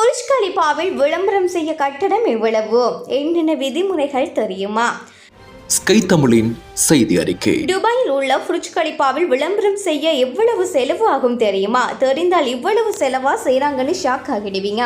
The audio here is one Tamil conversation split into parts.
புர்ஜ் விளம்பரம் செய்ய கட்டணம் எவ்வளவு? என்னென்ன விதிமுறைகள் தெரியுமா? ஸ்கை தமிழின் செய்தி அறிக்கை. துபாயில் உள்ள புருஜ் கலிபாவில் விளம்பரம் செய்ய எவ்வளவு செலவு ஆகும் தெரியுமா? தெரிந்தால் இவ்வளவு செலவா செய்கிறாங்கன்னு ஷாக் ஆகிடுவீங்க.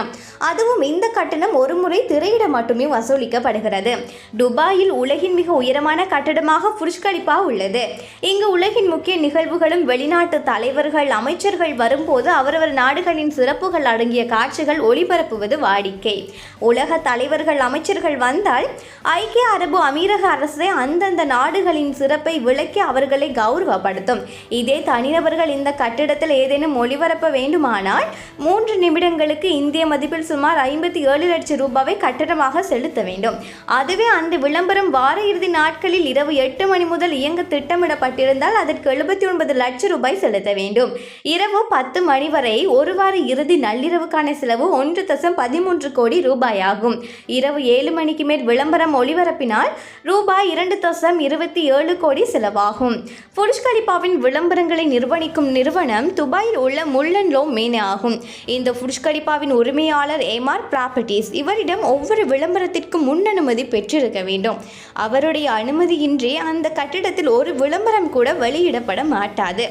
அதுவும் இந்த கட்டணம் ஒரு முறை திரையிட மட்டுமே வசூலிக்கப்படுகிறது. துபாயில் உலகின் மிக உயரமான கட்டடமாக புர்ஜ் கலிபா உள்ளது. இங்கு உலகின் முக்கிய நிகழ்வுகளும் வெளிநாட்டு தலைவர்கள் அமைச்சர்கள் வரும்போது அவரவர் நாடுகளின் சிறப்புகள் அடங்கிய காட்சிகள் ஒளிபரப்புவது வாடிக்கை. உலக தலைவர்கள் அமைச்சர்கள் வந்தால் ஐக்கிய அரபு அமீரக அரசு அந்தந்த நாடுகளின் சிறப்பை விளக்கி அவர்களை கௌரவப்படுத்தும். இதே தனிநபர்கள் இந்த கட்டிடத்தில் ஏதேனும் ஒளிபரப்ப வேண்டுமானால் மூன்று நிமிடங்களுக்கு இந்திய மதிப்பில் சுமார் ஐம்பத்தி ஏழு லட்சம் ரூபாவை கட்டணமாக செலுத்த வேண்டும். அதுவே அந்த விளம்பரம் வார இறுதி நாட்களில் இரவு எட்டு மணி முதல் இயங்க திட்டமிடப்பட்டிருந்தால் அதற்கு எழுபத்தி ஒன்பது லட்சம் ரூபாய் செலுத்த வேண்டும். இரவு பத்து மணி வரை ஒரு வார இறுதி நள்ளிரவுக்கான செலவு ஒன்று தசம் பதிமூன்று கோடி ரூபாயாகும். இரவு ஏழு மணிக்கு மேல் விளம்பரம் ஒளிபரப்பினால் ரூபாய் இரண்டு தசம் இருபத்தி ஏழு கோடி செலவாகும். புருஷ்கரிபாவின் விளம்பரங்களை நிர்வகிக்கும் நிறுவனம் துபாயில் உள்ள முள்ளன் லோ மேனே ஆகும். இந்த புருஷ்கரிபாவின் உரிமையாளர் எம்ஆர் ப்ராப்பர்ட்டிஸ் இவரிடம் ஒவ்வொரு விளம்பரத்திற்கும் முன் அனுமதி பெற்றிருக்க வேண்டும். அவருடைய அனுமதியின்றி அந்த கட்டிடத்தில் ஒரு விளம்பரம் கூட வெளியிடப்பட மாட்டாது.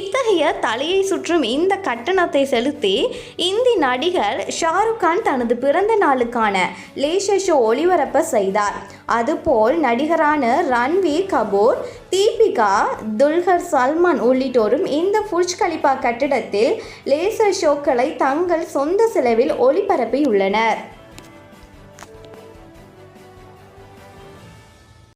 இத்தகைய தலையை சுற்றும் இந்த கட்டணத்தை செலுத்தி இந்தி நடிகர் ஷாருக் கான் தனது பிறந்த நாளுக்கான லேசர் ஷோ ஒளிபரப்ப செய்தார். அதுபோல் நடிகரான ரன்வீர் கபூர் தீபிகா துல்கர் சல்மான் உள்ளிட்டோரும் இந்த புர்ஜ் கலிபா கட்டிடத்தில் லேசர் ஷோக்களை தங்கள் சொந்த செலவில் ஒளிபரப்பியுள்ளனர்.